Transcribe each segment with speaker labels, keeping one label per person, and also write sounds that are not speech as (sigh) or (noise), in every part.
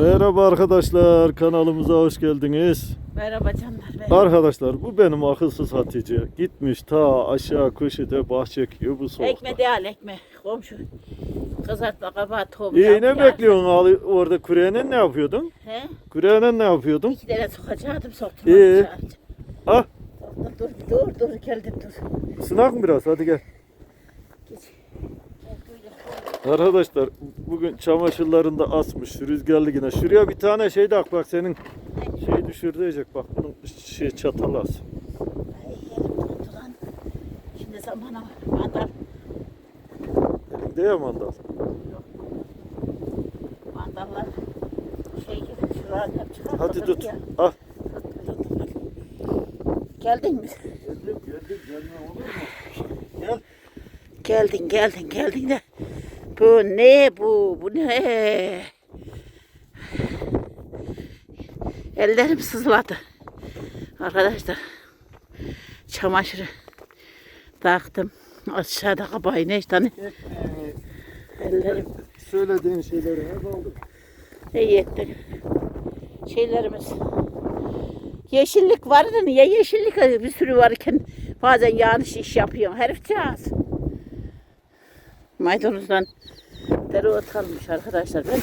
Speaker 1: Merhaba arkadaşlar kanalımıza hoş geldiniz.
Speaker 2: Merhaba canlar. Merhaba.
Speaker 1: Arkadaşlar bu benim akılsız Hatice. Gitmiş ta aşağı köşede bahçe çekiyor bu soğukta.
Speaker 2: Ekme değil ekme. Komşu. Kızartma kabağı tohum.
Speaker 1: İyi ne bekliyorsun Ali- orada küreğine ne yapıyordun?
Speaker 2: He?
Speaker 1: Küreğine ne yapıyordun?
Speaker 2: İki tane sokacaktım soktum.
Speaker 1: İyi. Ah
Speaker 2: Dur dur dur geldim dur.
Speaker 1: sınak mı biraz hadi gel.
Speaker 2: Geç.
Speaker 1: Arkadaşlar bugün çamaşırlarını da asmış rüzgarlı yine. Şuraya bir tane şey de ak bak senin şey düşürdüyecek bak bunun şey çatalı as.
Speaker 2: Şimdi zamana mandal.
Speaker 1: Elinde ya mandal.
Speaker 2: Mandallar şey gibi hep çıkartmadım
Speaker 1: Hadi tut.
Speaker 2: ya.
Speaker 1: Ah.
Speaker 2: Geldin mi?
Speaker 1: Geldim geldim gelme olur mu? Gel.
Speaker 2: Geldin geldin geldin de. Bu ne bu? Bu ne? Ellerim sızladı. Arkadaşlar çamaşırı taktım. Aşağıda kabağı ne işte hani ellerim
Speaker 1: söylediğin şeyleri hep aldım.
Speaker 2: iyi ettin. Şeylerimiz yeşillik vardı niye yeşillik bir sürü varken bazen yanlış iş yapıyorum herifçağız. Maydanozdan dereot almış arkadaşlar ben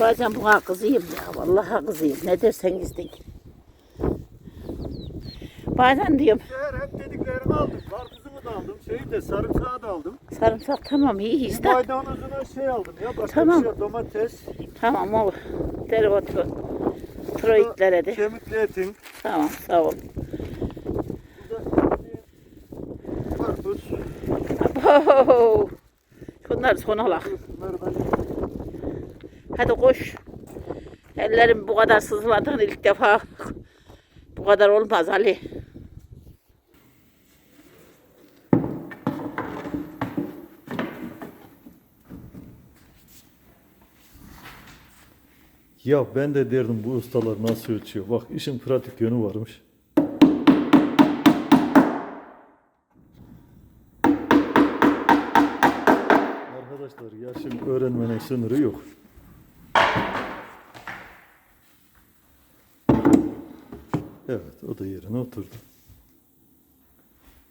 Speaker 2: bazen buna kızıyım ya vallahi kızıyım ne derseniz deyin. Bazen diyorum
Speaker 1: Her hep dediklerini aldım. Karpuzunu da aldım. Şeyi de sarımsağı da aldım.
Speaker 2: sarımsak tamam iyi işte.
Speaker 1: maydanozuna şey aldım ya. Başka
Speaker 2: Tamam.
Speaker 1: bir şey domates.
Speaker 2: Tamam o dereotu troiklere de.
Speaker 1: Kemikli etin.
Speaker 2: Tamam sağ ol.
Speaker 1: Karpuz.
Speaker 2: Abo! Bunlar son alak. Hadi koş. Ellerim bu kadar sızladığını ilk defa bu kadar olmaz Ali.
Speaker 1: Ya ben de derdim bu ustalar nasıl ölçüyor. Bak işin pratik yönü varmış. Sınırı yok. Evet o da yerine oturdu.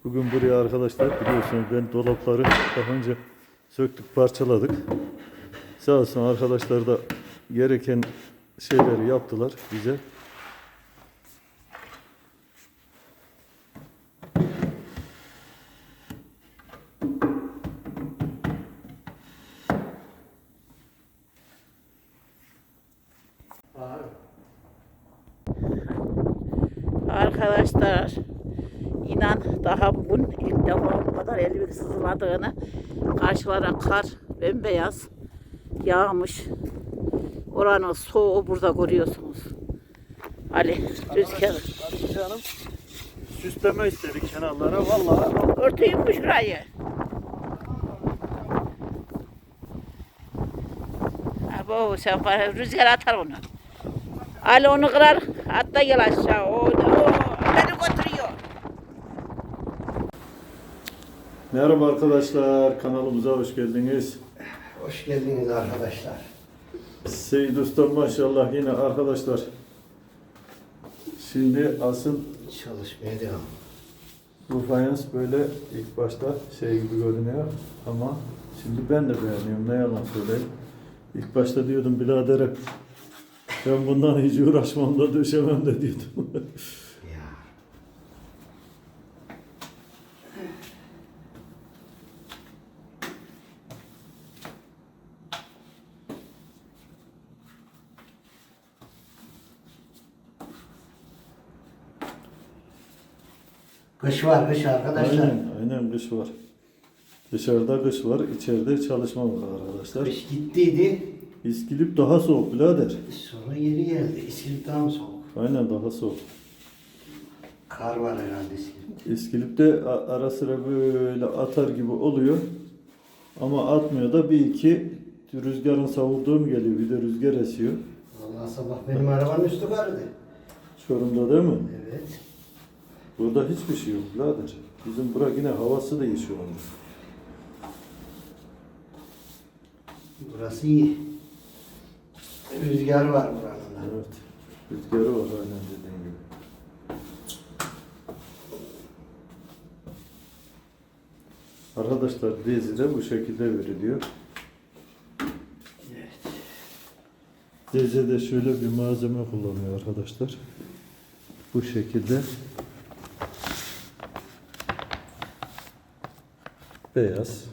Speaker 1: Bugün buraya arkadaşlar biliyorsunuz ben dolapları daha önce söktük parçaladık. Sağ olsun arkadaşlar da gereken şeyleri yaptılar bize.
Speaker 2: Arkadaşlar inan daha bugün ilk defa bu kadar elimin sızladığını karşılara kar bembeyaz yağmış. Oranın soğuğu burada görüyorsunuz. Ali rüzgar.
Speaker 1: Süsleme istedik kenarlara. Vallahi
Speaker 2: Örteyim mi şurayı? Abo sen rüzgar atar onu. Ali onu kırar, hatta gel aşağı. O, o beni götürüyor.
Speaker 1: Merhaba arkadaşlar. Kanalımıza hoş geldiniz.
Speaker 3: Hoş geldiniz arkadaşlar.
Speaker 1: Seyit Usta maşallah yine arkadaşlar. Şimdi asıl
Speaker 3: Çalışmaya devam.
Speaker 1: bu fayans böyle ilk başta şey gibi görünüyor ama şimdi ben de beğeniyorum ne yalan söyleyeyim. İlk başta diyordum biradere ben bundan hiç uğraşmam da döşemem de diyordum. (laughs)
Speaker 3: Kış var kış arkadaşlar.
Speaker 1: aynen, aynen kış var. Dışarıda kış var, içeride çalışma var arkadaşlar.
Speaker 3: Kış gittiydi.
Speaker 1: İskilip daha soğuk birader.
Speaker 3: Sonra geri geldi. İskilip daha mı soğuk?
Speaker 1: Aynen daha soğuk.
Speaker 3: Kar var herhalde İskilip.
Speaker 1: İskilip'te a- ara sıra böyle atar gibi oluyor. Ama atmıyor da bir iki rüzgarın savurduğu mu geliyor? Bir de rüzgar esiyor.
Speaker 3: Vallahi sabah benim arabanın üstü kardı.
Speaker 1: Çorum'da değil mi?
Speaker 3: Evet.
Speaker 1: Burada hiçbir şey yok birader. Bizim bura yine havası da iyi şu anda.
Speaker 3: Burası iyi. Rüzgar var buranın da.
Speaker 1: Evet. Rüzgarı var aynen dediğin gibi. Arkadaşlar dizi de bu şekilde veriliyor.
Speaker 3: Evet.
Speaker 1: Deze şöyle bir malzeme kullanıyor arkadaşlar. Bu şekilde beyaz.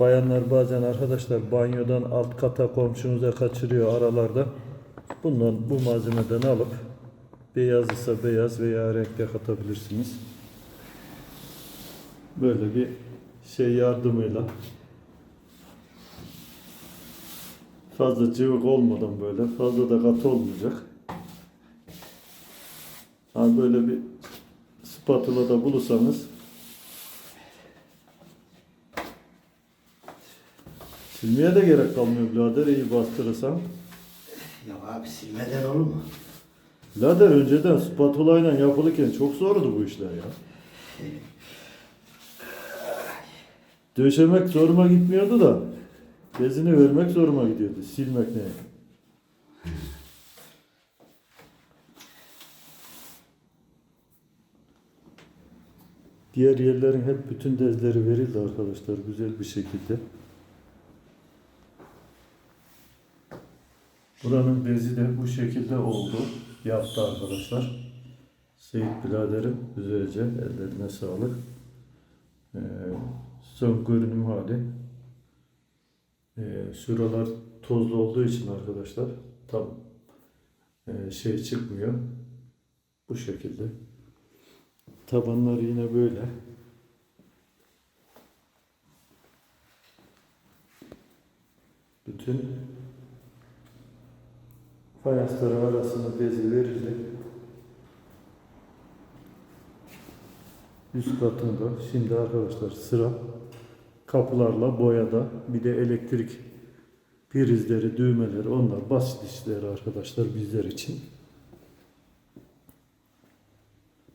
Speaker 1: Bayanlar bazen arkadaşlar banyodan alt kata komşunuza kaçırıyor aralarda. Bundan bu malzemeden alıp beyaz ise beyaz veya renkte katabilirsiniz. Böyle bir şey yardımıyla Fazla cıvık olmadan böyle, fazla da katı olmayacak. Ha böyle bir spatula da bulursanız silmeye de gerek kalmıyor birader iyi bastırırsan.
Speaker 3: Ya abi silmeden olur mu?
Speaker 1: Birader önceden spatula ile yapılırken çok zordu bu işler ya. Döşemek zoruma gitmiyordu da bezini vermek zoruma gidiyordu. Silmek ne? Diğer yerlerin hep bütün dezleri verildi arkadaşlar güzel bir şekilde. Buranın bezi de bu şekilde oldu. Yaptı arkadaşlar. Seyit biraderim güzelce ellerine sağlık. Ee, son görünüm hali. Ee, şuralar tozlu olduğu için arkadaşlar tam e, şey çıkmıyor. Bu şekilde. Tabanlar yine böyle. Bütün fayansları arasında bezi verildi. Üst katında şimdi arkadaşlar sıra kapılarla boyada bir de elektrik prizleri, düğmeleri onlar basit işler arkadaşlar bizler için.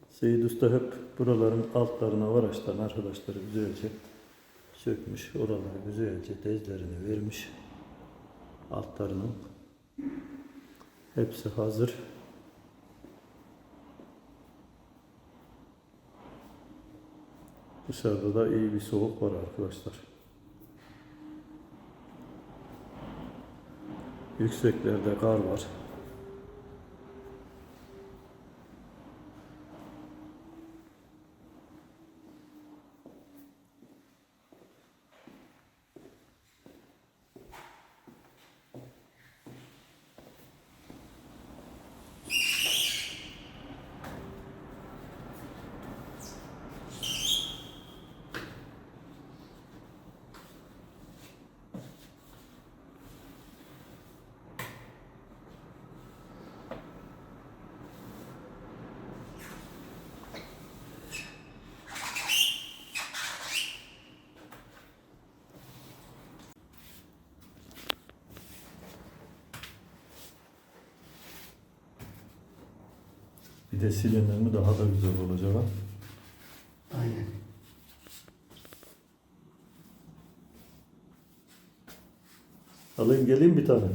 Speaker 1: Seyit Usta hep buraların altlarına varaştan arkadaşları güzelce sökmüş. Oraları güzelce dezlerini vermiş. Altlarının hepsi hazır. Dışarıda da iyi bir soğuk var arkadaşlar. Yükseklerde kar var. Bir de silinir mi daha da güzel olacak ha.
Speaker 3: Aynen.
Speaker 1: Alayım geleyim bir tane.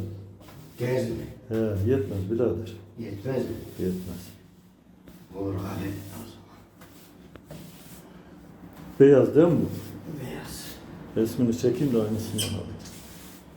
Speaker 3: Gez mi?
Speaker 1: He, yetmez birader.
Speaker 3: Yetmez mi?
Speaker 1: Yetmez.
Speaker 3: Olur abi. O zaman.
Speaker 1: Beyaz değil mi bu?
Speaker 3: Beyaz.
Speaker 1: Resmini çekeyim de aynısını alayım.